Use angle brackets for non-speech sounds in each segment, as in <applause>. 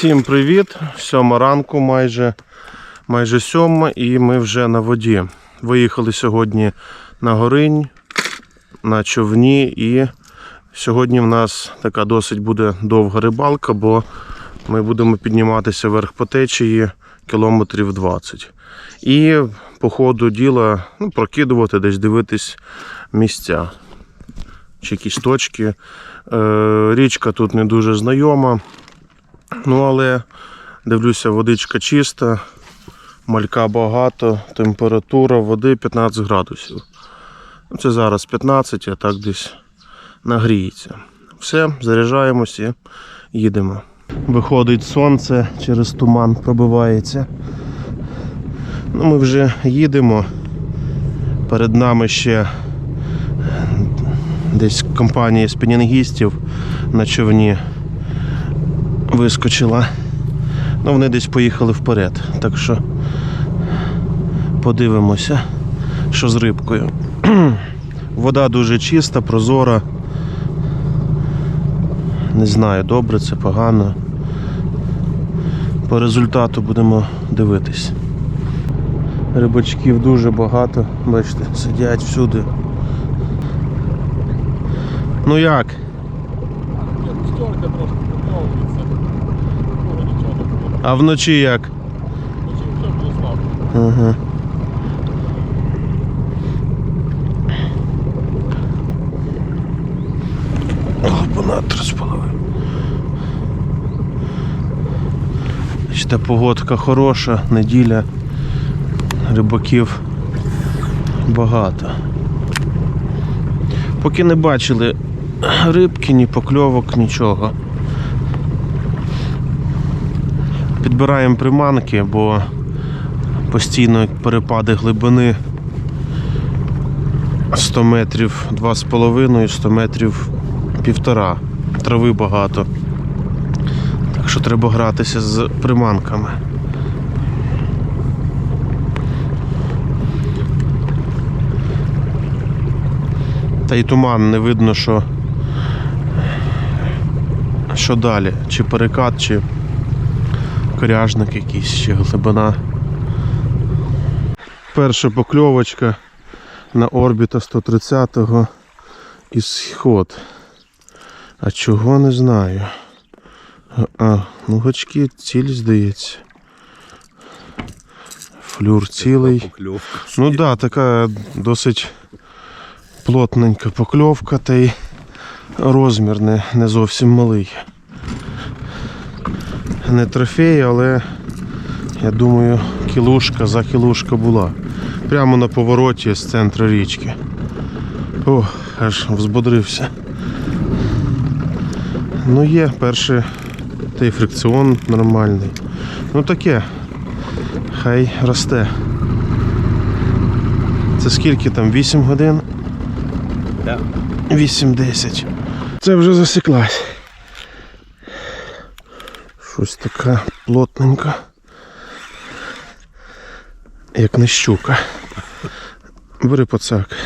Всім привіт! Сьома ранку, майже, майже сьома, і ми вже на воді. Виїхали сьогодні на горинь, на човні, і сьогодні в нас така досить буде довга рибалка, бо ми будемо підніматися вверх по течії кілометрів 20. І по ходу діла ну, прокидувати, десь дивитись місця чи якісь точки. Е, річка тут не дуже знайома. Ну, але дивлюся, водичка чиста, малька багато, температура води 15 градусів. Ну, Це зараз 15, а так десь нагріється. Все, заряджаємося і їдемо. Виходить сонце, через туман пробивається. Ну, ми вже їдемо. Перед нами ще десь компанія спінінгістів на човні вискочила. Ну, вони десь поїхали вперед. Так що подивимося, що з рибкою. <clears throat> Вода дуже чиста, прозора. Не знаю, добре це, погано. По результату будемо дивитись. Рибачків дуже багато, бачите, сидять всюди. Ну як? Шторка трошки поправиться. Такого нічого не було. А вночі як? Вночі вже було. Ага. Глибина 3,5. Бачите, погодка хороша, неділя. Рибаків багато. Поки не бачили рибки, ні покльовок, нічого. Підбираємо приманки, бо постійно перепади глибини 100 метрів 2,5, 100 метрів півтора. Трави багато. Так що треба гратися з приманками. Та й туман не видно, що, що далі. Чи перекат, чи коряжник якийсь, чи глибина. Перша покльовочка на орбіта 130-го і сход. А чого не знаю. А, ну гачки ціль здається. Флюр цілий. Ну так, да, така досить плотненька покльовка, та й розмір не, не зовсім малий. Не трофей, але я думаю, кілушка за кілушка була. Прямо на повороті з центру річки. О, аж взбодрився. Ну є перший та й фрикціон нормальний. Ну таке. Хай росте. Це скільки там? 8 годин? Да. 8-10. Це вже засіклась. Щось така плотненька. Як не щука. Бери пацак.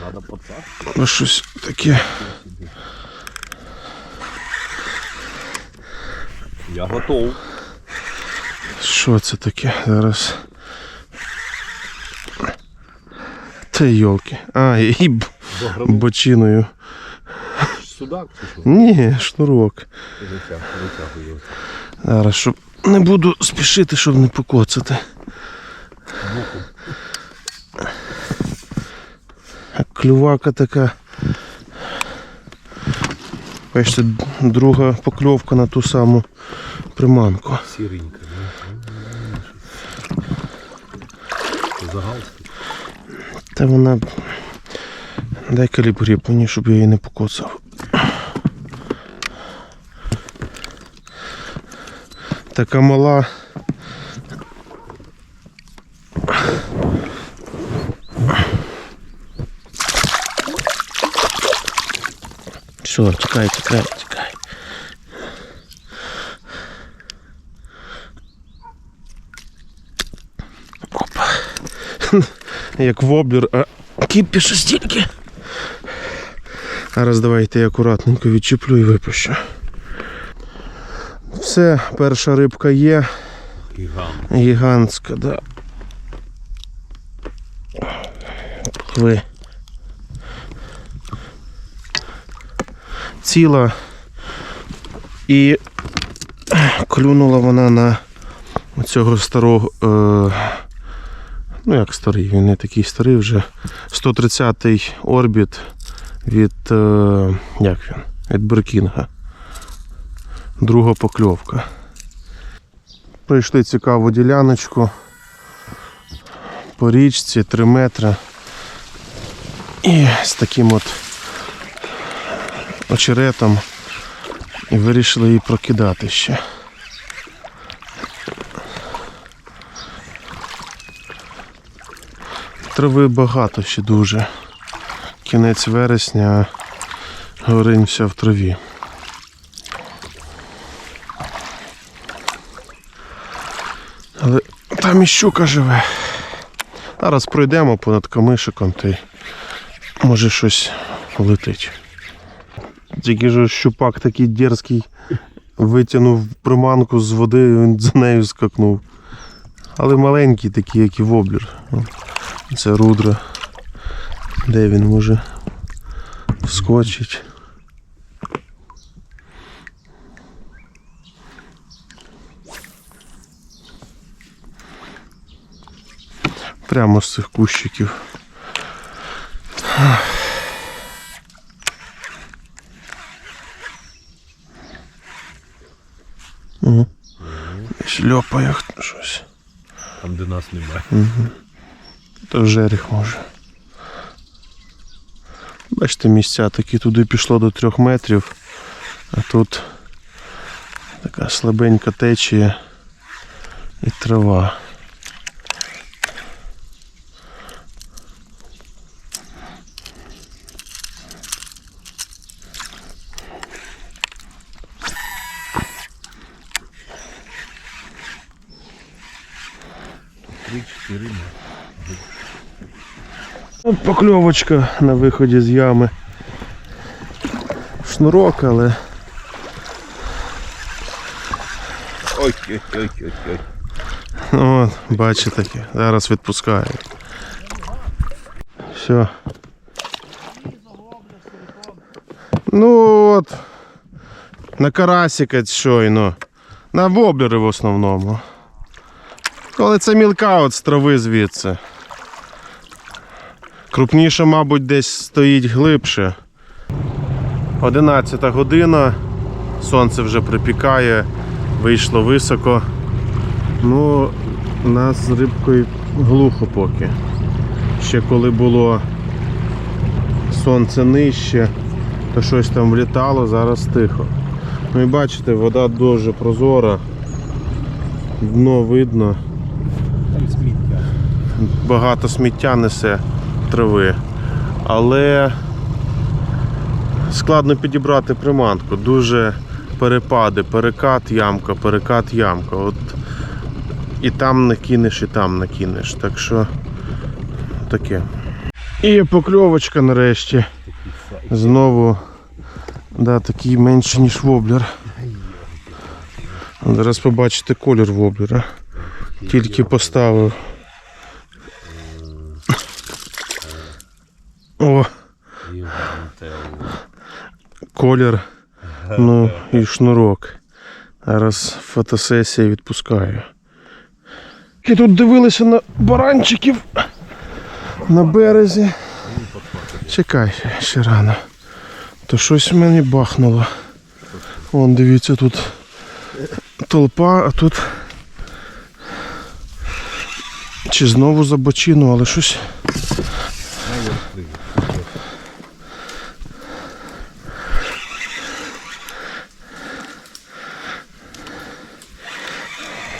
Надо пацак. Бо щось таке. Я готов. Що це таке зараз? Та йолки. А, і б- бочиною. Судак чи що? Ні, шнурок. Витяг, витягую. Зараз, щоб не буду спішити, щоб не покоцати. А клювака така. Бачите, друга покльовка на ту саму приманку. Сіренька, да? Загалський. Та вона. Дай калібрі щоб я її не покоцав. Така мала. Все, тікай, тікай, тікай. Опа. Як воблер, а кіпіше стільки. Зараз давайте я акуратненько відчіплю і випущу. Все. Все, перша рибка є. Гігант. Гігантська, да. Ви. Ціла. І клюнула вона на цього старого. Е, ну як старий, він не такий старий вже. 130-й орбіт від. Е, як він? Від Беркінга. Друга покльовка. Пройшли цікаву діляночку по річці 3 метри. І з таким от очеретом вирішили її прокидати ще. Трави багато ще дуже. Кінець вересня, вся в траві. Але там і щука живе. Зараз пройдемо понад камишиком, то й може щось летить. Тільки ж щупак такий дерзкий витягнув приманку з води, і він за нею скакнув. Але маленький такий, як і воблер. Це рудра. Де він може вскочить. Прямо з цих кущиків. Угу. Шльопає щось. Там, де нас немає. То жерех може. Бачите, місця такі туди пішло до трьох метрів, а тут така слабенька течія і трава. Три-чотири. От Покльовочка на виході з ями. Шнурок, але Ой, ой, ой, ой, ой. ну, от, бачите, таке, зараз відпускаю. Все. Ну от. На карасика щойно. На воблери в основному. Коли це мілка от з трави звідси. Крупніше, мабуть, десь стоїть глибше. 11 година. Сонце вже припікає, вийшло високо. Ну, нас з рибкою глухо поки. Ще коли було сонце нижче, то щось там влітало, зараз тихо. Ну і бачите, вода дуже прозора, дно видно. Багато сміття несе трави. Але складно підібрати приманку. Дуже перепади, перекат, ямка, перекат, ямка. От і там накинеш, і там накинеш. Так що таке. І покльовочка нарешті. Знову да, такий менший, ніж воблер. Зараз побачите колір воблера. Тільки поставив. О, колір, ну і шнурок. Зараз фотосесія відпускаю. І тут дивилися на баранчиків на березі. Чекай, ще рано. То щось в мені бахнуло. Вон, дивіться, тут толпа, а тут. Чи знову за бочину, але щось.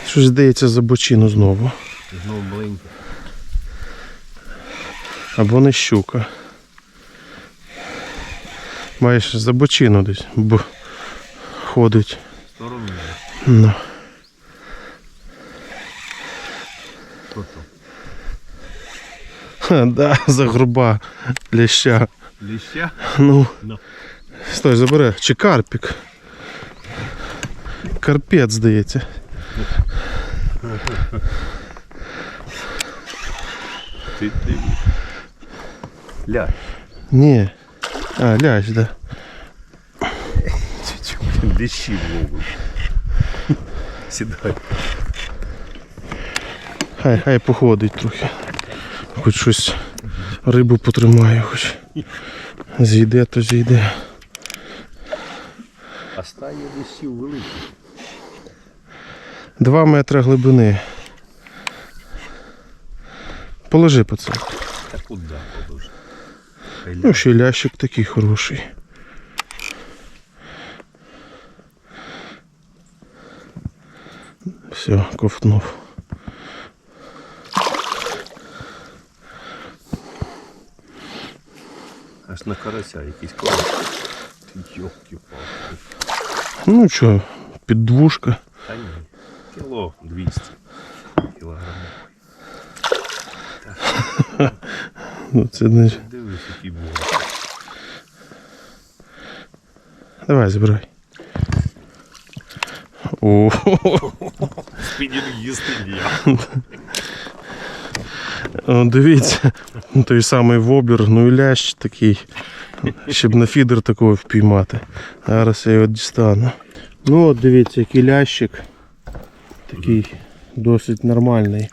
Щось здається за бочину знову. Знову маленьке. Або не щука. Маєш за бочину десь, бо ходить. Сторону. Ну. Що то? Ха, да, за груба ляща. Ліща? Ну. Ну. Стой, забере. Чи карпік? Карпець, здається. Ти ти. Ля. Ні. А, лящ, да. Дещі вловив. Сідай. Хай, хай походить трохи. Хоч щось рибу потримає, хоч. Зійде, то зійде. А стає дещів великий. Два метри глибини. Положи пацан. Та куди положити? Хай Ну, ще й лящик такий хороший. Все, ковтнув. Аж на карася якийсь колос. Йолки-палки. Ну що, піддвушка. Та ні. Кіло 200 Ну, це значить. Дивись, який був. Давай, забирай. О, їсти я. Дивіться, той самий вобір, ну і лящ такий, щоб на фідер такого впіймати. Зараз я його дістану. Ну от дивіться, який лящик. Такий досить нормальний.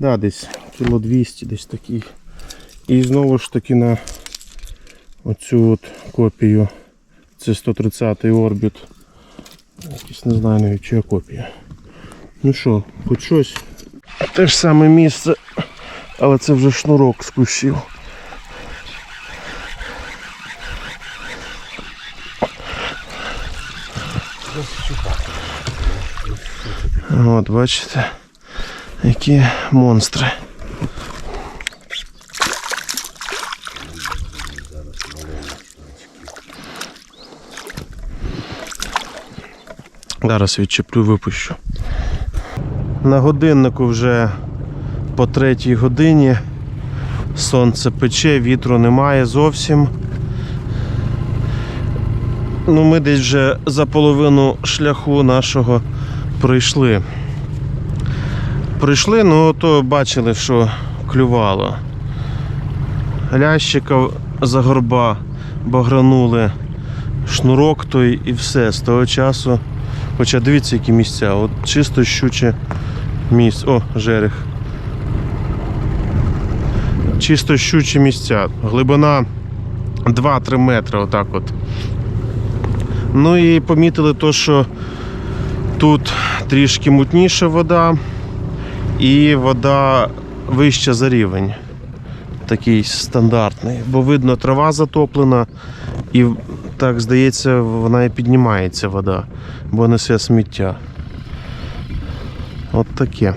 Да, десь кіло 200 десь такий. І знову ж таки на оцю от копію. Це 130-й орбіт. Якийсь не знаю навіть чия копія. Ну що, хоч щось. Те ж саме місце але це вже шнурок з кущів. От, бачите, які монстри. Зараз відчеплю, випущу. На годиннику вже по третій годині. Сонце пече, вітру немає зовсім. Ну, ми десь вже за половину шляху нашого пройшли. Прийшли, ну то бачили, що клювало. Лящика за горба багранули, шнурок той і все. З того часу. Хоча дивіться, які місця. От чисто щуче місце. О, жерех чисто щучі місця. Глибина 2-3 метри, отак от. Ну і помітили то, що тут трішки мутніша вода і вода вища за рівень. Такий стандартний. Бо видно, трава затоплена і так здається, вона і піднімається вода, бо несе сміття. От таке.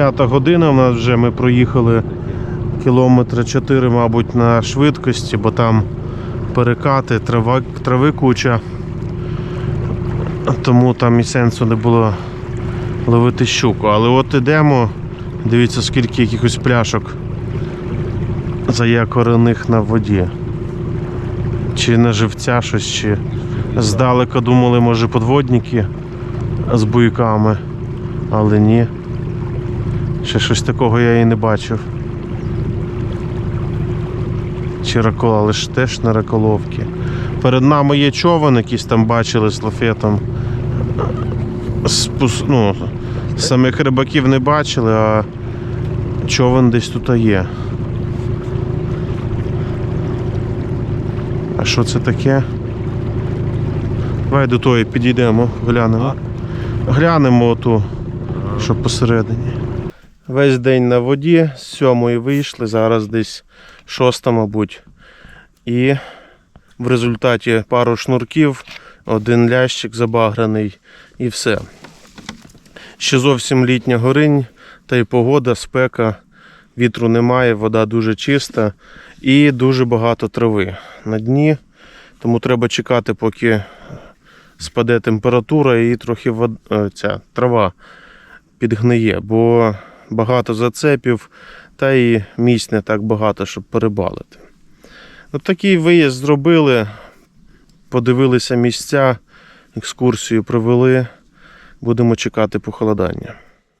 П'ята година, в нас вже ми проїхали кілометри 4, мабуть, на швидкості, бо там перекати, трава, трави куча. Тому там і сенсу не було ловити щуку. Але от ідемо, дивіться, скільки якихось пляшок заякорених на воді. Чи на живця щось, чи здалека думали, може, подводники з буйками, але ні. Ще щось такого я і не бачив. Чи ракола, але ж теж на раколовки. Перед нами є човен, якийсь там бачили з лафетом. Спус... Ну, самих рибаків не бачили, а човен десь тут є. А що це таке? Давай до тої підійдемо, глянемо. Глянемо оту, що посередині. Весь день на воді, з сьомої вийшли, зараз десь шоста, мабуть. І в результаті пару шнурків, один лящик забаграний і все. Ще зовсім літня горинь, та й погода, спека вітру немає, вода дуже чиста і дуже багато трави на дні. Тому треба чекати, поки спаде температура і трохи вод... е, ця трава підгниє, бо багато зацепів, та і місць не так багато, щоб перебалити. От такий виїзд зробили, подивилися місця, екскурсію провели. Будемо чекати похолодання.